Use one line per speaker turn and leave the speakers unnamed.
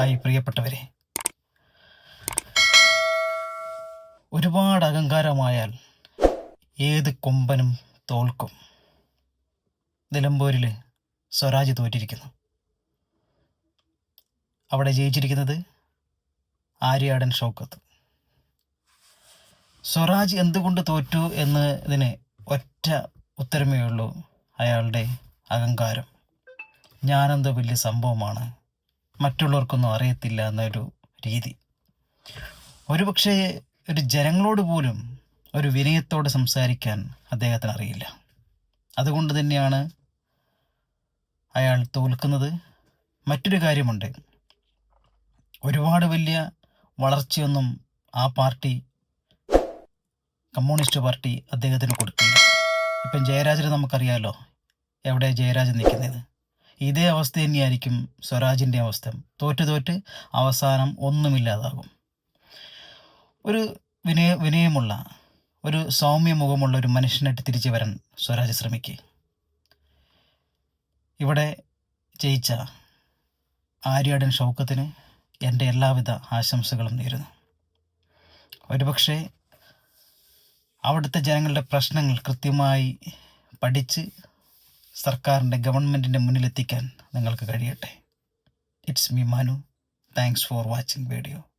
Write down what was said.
Hi പ്രിയപ്പെട്ടവരെ. ഒരുപാട് അഹങ്കാരമായാൽ ഏത് കൊമ്പനും തോൽക്കും. നിലമ്പൂരിൽ സ്വരാജ് തോറ്റിരിക്കുന്നു. അവിടെ ജയിച്ചിരിക്കുന്നത് ആര്യാടൻ ഷൗക്കത്ത്. സ്വരാജ് എന്തുകൊണ്ട് തോറ്റു എന്നതിന് ഒറ്റ ഉത്തരമേ ഉള്ളൂ അയാളുടെ അഹങ്കാരം. ഞാനെന്തോ വലിയ സംഭവമാണ് മറ്റുള്ളവർക്കൊന്നും അറിയത്തില്ല എന്നൊരു രീതി. ഒരുപക്ഷെ ഒരു ജനങ്ങളോട് പോലും ഒരു വിനയത്തോടെ സംസാരിക്കാൻ അദ്ദേഹത്തിന് അറിയില്ല. അതുകൊണ്ട് തന്നെയാണ് അയാൾ തോൽക്കുന്നത്. മറ്റൊരു കാര്യമുണ്ട്. ഒരുപാട് വലിയ വളർച്ചയൊന്നും ആ പാർട്ടി കമ്മ്യൂണിസ്റ്റ് പാർട്ടി അദ്ദേഹത്തിന് കൊടുക്കില്ല ഇപ്പം ജയരാജന് നമുക്കറിയാമല്ലോ എവിടെ ജയരാജൻ നിൽക്കുന്നത്? ഇതേ അവസ്ഥ തന്നെയായിരിക്കും സ്വരാജിന്റെ അവസ്ഥ. തോറ്റ് തോറ്റ് അവസാനം ഒന്നുമില്ലാതാകും. ഒരു വിനയ വിനയമുള്ള ഒരു സൗമ്യ മുഖമുള്ള ഒരു മനുഷ്യനായിട്ട് തിരിച്ചു വരാൻ സ്വരാജ് ശ്രമിക്കുക ഇവിടെ ജയിച്ച ആര്യാടൻ ഷൗക്കത്തിന് എന്റെ എല്ലാവിധ ആശംസകളും നേരുന്നു. ഒരുപക്ഷെ അവിടുത്തെ ജനങ്ങളുടെ പ്രശ്നങ്ങൾ കൃത്യമായി പഠിച്ച് സർക്കാരിന്റെ ഗവൺമെന്റിന്റെ മുന്നിലെത്തിക്കാൻ നിങ്ങൾക്ക് കഴിയട്ടെ. It's me Manu thanks for watching video